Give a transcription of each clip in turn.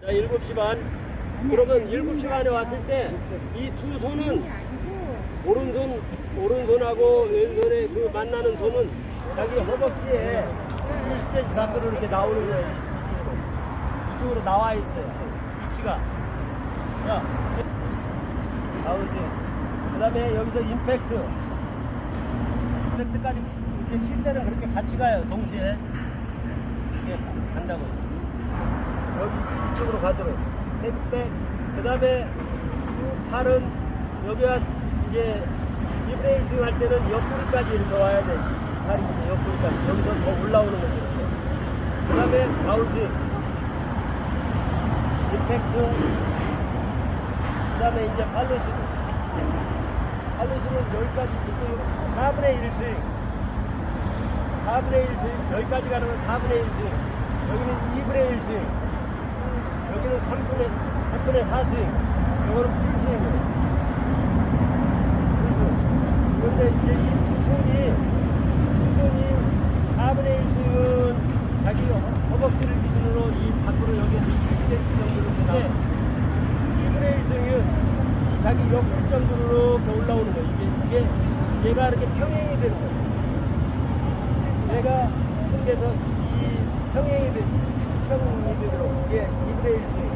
자, 7시 반. 그러면 7시 반에 왔을 때 이 두 손은 오른손, 오른손하고 왼손의 그 만나는 손은 자기 허벅지에 20cm 밖으로 이렇게 나오는 거예요. 이쪽으로. 이쪽으로 나와 있어요. 위치가. 자, 나오지. 그 다음에 여기서 임팩트. 임팩트까지 이렇게 칠 때는 그렇게 같이 가요. 동시에. 이렇게 간다고. 여기 이쪽으로 가도록. 백, 그 다음에 두 팔은 여기가 이제 이브레일 스윙 할 때는 옆구리까지 이렇게 와야 돼. 이 팔이 이제 옆구리까지. 여기서 더 올라오는 거죠. 그 다음에 다운스윙. 임팩트. 그 다음에 이제 팔로스윙. 팔로스윙은 여기까지 있고 4분의 1 스윙. 4분의 1 스윙. 여기까지 가는 건 4분의 1 스윙. 여기는 2분의 1 스윙. 여기는 3분의, 3분의 4 스윙. 이거는 풀스윙이에요. 풀스윙. 그런데 이제 이두 손이, 두 손이 4분의 1 스윙은 자기 허- 허벅지를 기준으로 이 밖으로 여기에서 20cm 정도로 나와요. 2분의 1 스윙은 이 자기 옆구리 정도로 이렇게 올라오는 거예요. 이게, 이게, 얘가 이렇게 평행이 되는 거예요. 얘가 그래서 이 평행이 되, 수평이 되도록 이게 2분의 1 스윙,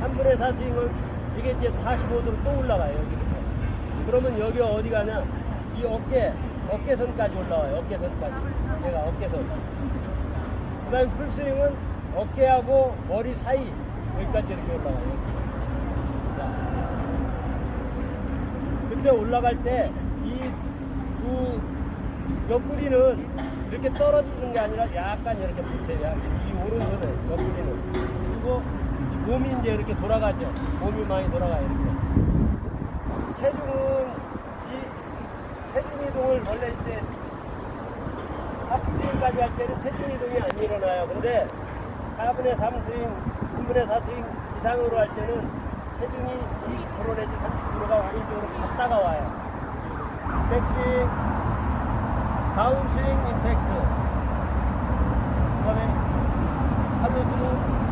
3분의 4 스윙은 이게 이제 45도로 또 올라가요. 여기부터. 그러면 여기 어디 가냐? 이 어깨, 어깨선까지 올라와요. 어깨선까지. 얘가 어깨선. 그 다음에 풀스윙은 어깨하고 머리 사이 여기까지 이렇게. 자. 그때 올라갈 때 이 두 옆구리는 이렇게 떨어지는 게 아니라 약간 이렇게 붙어요. 이 오른손에 옆구리는. 그리고 이 몸이 이제 이렇게 돌아가죠. 몸이 많이 돌아가요. 이렇게. 체중은 이 체중 이동을 원래 이제 하프스윙까지 할 때는 체중 이동이 안 일어나요. 근데 4분의 3 스윙, 3분의 4 스윙 이상으로 할 때는 체중이 20% 내지 30%가 오른쪽으로 갔다가 와요. 백스윙, 다운스윙 임팩트. 그 다음에 팔로스루